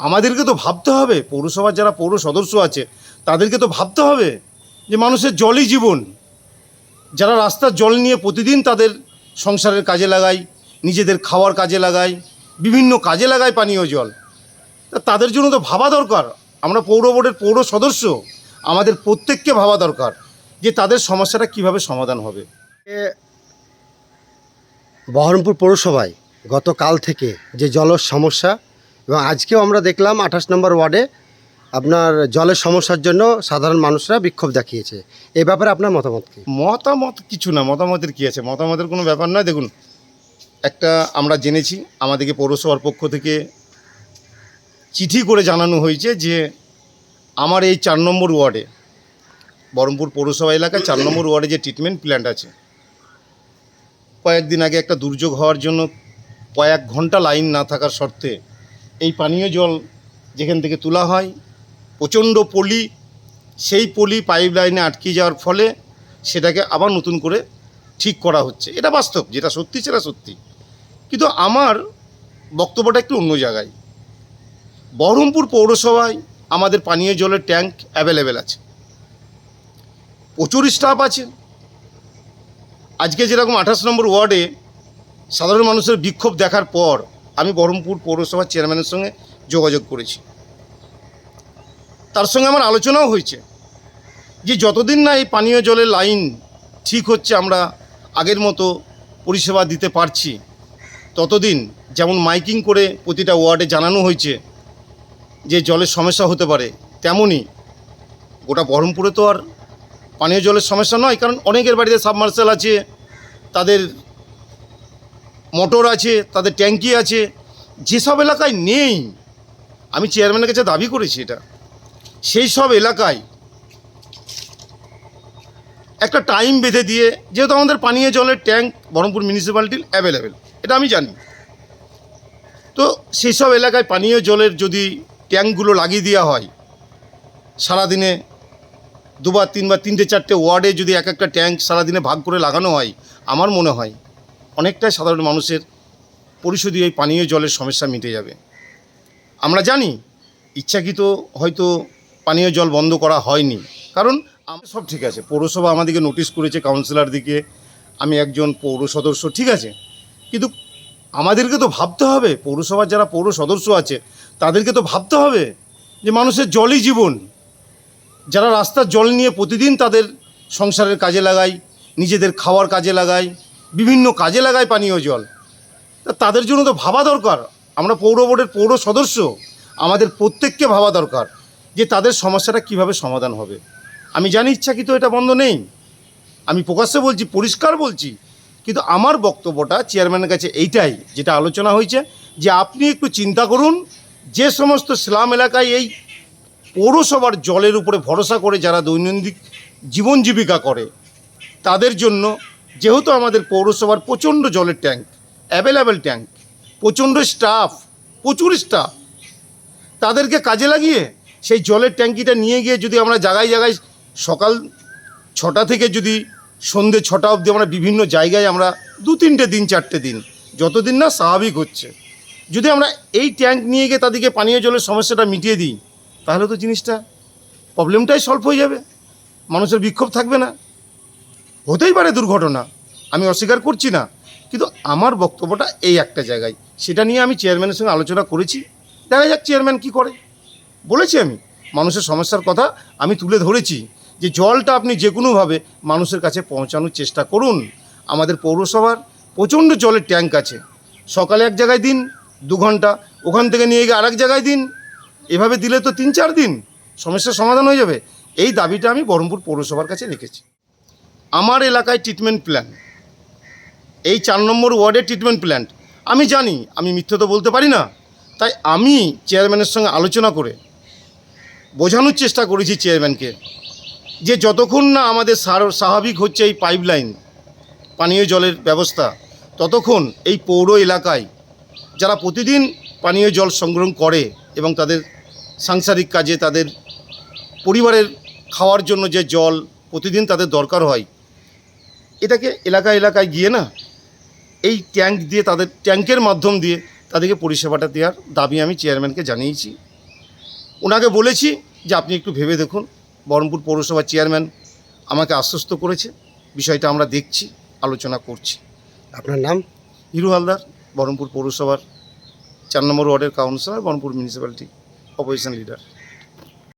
আমাদেরকে তো ভাবতে হবে, পৌরসভার যারা পৌর সদস্য আছে, তাদেরকে তো ভাবতে হবে যে মানুষের জলই জীবন। যারা রাস্তার জল নিয়ে প্রতিদিন তাদের সংসারের কাজে লাগায় নিজেদের খাওয়ার কাজে লাগায় বিভিন্ন কাজে লাগায় পানীয় জল। তাদের জন্য তো ভাবা দরকার। আমরা পৌর বোর্ডের পৌর সদস্য, আমাদের প্রত্যেককে ভাবা দরকার যে তাদের সমস্যাটা কীভাবে সমাধান হবে। বহরমপুর পৌরসভায় গতকাল থেকে যে জলের সমস্যা এবং আজকেও আমরা দেখলাম আঠাশ নম্বর ওয়ার্ডে আপনার জলের সমস্যার জন্য সাধারণ মানুষরা বিক্ষোভ দেখিয়েছে। এ ব্যাপারে আপনার মতামত কি? মতামত কিছু না, মতামতের কি আছে? মতামতের কোনো ব্যাপার নয়। দেখুন, একটা আমরা জেনেছি, আমাদেরকে পৌরসভার পক্ষ থেকে চিঠি করে জানানো হয়েছে যে আমার এই চার নম্বর ওয়ার্ডে, বহরমপুর পৌরসভা এলাকায় চার নম্বর ওয়ার্ডে যে ট্রিটমেন্ট প্ল্যান্ট আছে, কয়েকদিন আগে একটা দুর্যোগ হওয়ার জন্য কয়েক ঘণ্টা লাইন না থাকার শর্তে এই পানীয় জল যেখান থেকে তোলা হয়, প্রচণ্ড পলি, সেই পলি পাইপ লাইনে আটকে যাওয়ার ফলে সেটাকে আবার নতুন করে ঠিক করা হচ্ছে। এটা বাস্তব, যেটা সত্যি সেটা সত্যি। কিন্তু আমার বক্তব্যটা একটু অন্য জায়গায়। বহরমপুর পৌরসভায় আমাদের পানীয় জলের ট্যাঙ্ক অ্যাভেলেবেল আছে। প্রচুর স্টাফ আছে। আজকে যেরকম আঠাশ নম্বর ওয়ার্ডে সাধারণ মানুষের বিক্ষোভ দেখার পর আমি বহরমপুর পৌরসভার চেয়ারম্যানের সঙ্গে যোগাযোগ করেছি। তার সঙ্গে আমার আলোচনাও হয়েছে যে যতদিন না এই পানীয় জলের লাইন ঠিক হচ্ছে আমরা আগের মতো পরিষেবা দিতে পারছি, ততদিন যেমন মাইকিং করে প্রতিটা ওয়ার্ডে জানানো হয়েছে যে জলের সমস্যা হতে পারে তেমনই গোটা বহরমপুরে তো আর পানীয় জলের সমস্যা নয়, কারণ অনেকের বাড়িতে সাবমার্শাল আছে, তাদের মোটর আছে, তাদের ট্যাঙ্কি আছে, যেসব এলাকায় নেই, আমি চেয়ারম্যানের কাছে দাবি করেছি এটা, সেই সব এলাকায় একটা টাইম বেঁধে দিয়ে, যেহেতু আমাদের পানীয় জলের ট্যাঙ্ক বহরমপুর মিউনিসিপ্যালিটির অ্যাভেলেবেল এটা আমি জানি। তো সেই সব এলাকায় পানীয় জলের যদি ট্যাঙ্কগুলো লাগিয়ে দেওয়া হয়, সারাদিনে দুবার, তিনবার, তিনটে, চারটে ওয়ার্ডে যদি এক একটা ট্যাঙ্ক সারাদিনে ভাগ করে লাগানো হয়, আমার মনে হয় অনেকটাই সাধারণ মানুষের পরিশোধীয় পানীয় জলের সমস্যা মিটে যাবে। আমরা জানি, ইচ্ছাকৃত হয়তো পানীয় জল বন্ধ করা হয়নি। কারণ আমার সব ঠিক আছে, পৌরসভা আমাদেরকে নোটিশ করেছে কাউন্সিলর দিকে, আমি একজন পৌর সদস্য, ঠিক আছে। কিন্তু আমাদেরকে তো ভাবতে হবে, পৌরসভার যারা পৌর সদস্য আছে, তাদেরকে তো ভাবতে হবে যে মানুষের জলই জীবন। যারা রাস্তার জল নিয়ে প্রতিদিন তাদের সংসারের কাজে লাগায় নিজেদের খাওয়ার কাজে লাগায় বিভিন্ন কাজে লাগায় পানীয় জল। তা তাদের জন্য তো ভাবা দরকার। আমরা পৌর বোর্ডের পৌর সদস্য, আমাদের প্রত্যেককে ভাবা দরকার যে তাদের সমস্যাটা কীভাবে সমাধান হবে। আমি জানি ইচ্ছাকৃত এটা বন্ধ নেই। আমি প্রকাশ্যে বলছি, পরিষ্কার বলছি, কিন্তু আমার বক্তব্যটা চেয়ারম্যানের কাছে এইটাই, যেটা আলোচনা হয়েছে যে আপনি একটু চিন্তা করুন, যে সমস্ত স্লাম এলাকায় এই পৌরসভার জলের উপরে ভরসা করে যারা দৈনন্দিন জীবন জীবিকা করে, তাদের জন্য যেহেতু আমাদের পৌরসভার প্রচণ্ড জলের ট্যাঙ্ক অ্যাভেলেবেল ট্যাঙ্ক, প্রচণ্ড স্টাফ প্রচুর স্টাফ তাদেরকে কাজে লাগিয়ে সেই জলের ট্যাঙ্কিটা নিয়ে গিয়ে যদি আমরা জায়গায় জায়গায় সকাল ছটা থেকে যদি সন্ধে ছটা অবধি আমরা বিভিন্ন জায়গায় আমরা দু তিনটে দিন, চারটে দিন, যতদিন না স্বাভাবিক হচ্ছে, যদি আমরা এই ট্যাঙ্ক নিয়ে গিয়ে তাদেরকে পানীয় জলের সমস্যাটা মিটিয়ে দিই, তাহলে তো জিনিসটা প্রবলেমটাই সলভ হয়ে যাবে। মানুষের বিক্ষোভ থাকবে না। হতেই পারে দুর্ঘটনা। আমি অস্বীকার করছি না, কিন্তু আমার বক্তব্যটা এই একটা জায়গায়। সেটা নিয়ে আমি চেয়ারম্যানের সঙ্গে আলোচনা করেছি। দেখা যাক চেয়ারম্যান কি করে। বলেছি আমি, মানুষের সমস্যার কথা আমি তুলে ধরেছি যে জলটা আপনি যে কোনোভাবে মানুষের কাছে পৌঁছানোর চেষ্টা করুন। আমাদের পৌরসভার প্রচণ্ড জলের ট্যাঙ্ক আছে। সকালে এক জায়গায় দিন, দু ঘণ্টা, ওখান থেকে নিয়ে গিয়ে আরেক জায়গায় দিন। এভাবে দিলে তো তিন চার দিন সমস্যার সমাধান হয়ে যাবে। এই দাবিটা আমি বহরমপুর পৌরসভার কাছে রেখেছি। আমার এলাকায় ট্রিটমেন্ট প্ল্যান এই চার নম্বর ওয়ার্ডে ট্রিটমেন্ট প্ল্যান্ট আমি জানি, আমি মিথ্যে তো বলতে পারি না। তাই আমি চেয়ারম্যানের সঙ্গে আলোচনা করে বোঝানোর চেষ্টা করেছি চেয়ারম্যানকে যে যতক্ষণ না আমাদের স্বাভাবিক হচ্ছে এই পাইপলাইন পানীয় জলের ব্যবস্থা, ততক্ষণ এই পৌর এলাকায় যারা প্রতিদিন পানীয় জল সংগ্রহ করে এবং তাদের সাংসারিক কাজে, তাদের পরিবারের খাওয়ার জন্য যে জল প্রতিদিন তাদের দরকার হয় এটাকে এলাকা এলাকায় গিয়ে না এই ট্যাঙ্ক দিয়ে তাদের ট্যাঙ্কের মাধ্যম দিয়ে তাদেরকে পরিষেবাটা দেওয়ার দাবি আমি চেয়ারম্যানকে জানিয়েছি। ওনাকে বলেছি যে আপনি একটু ভেবে দেখুন বহরমপুর পৌরসভার চেয়ারম্যান আমাকে আশ্বস্ত করেছে বিষয়টা আমরা দেখছি আলোচনা করছি। আপনার নাম? হিরু হালদার বহরমপুর পৌরসভার চার নম্বর ওয়ার্ডের councillor Berhampore municipality opposition leader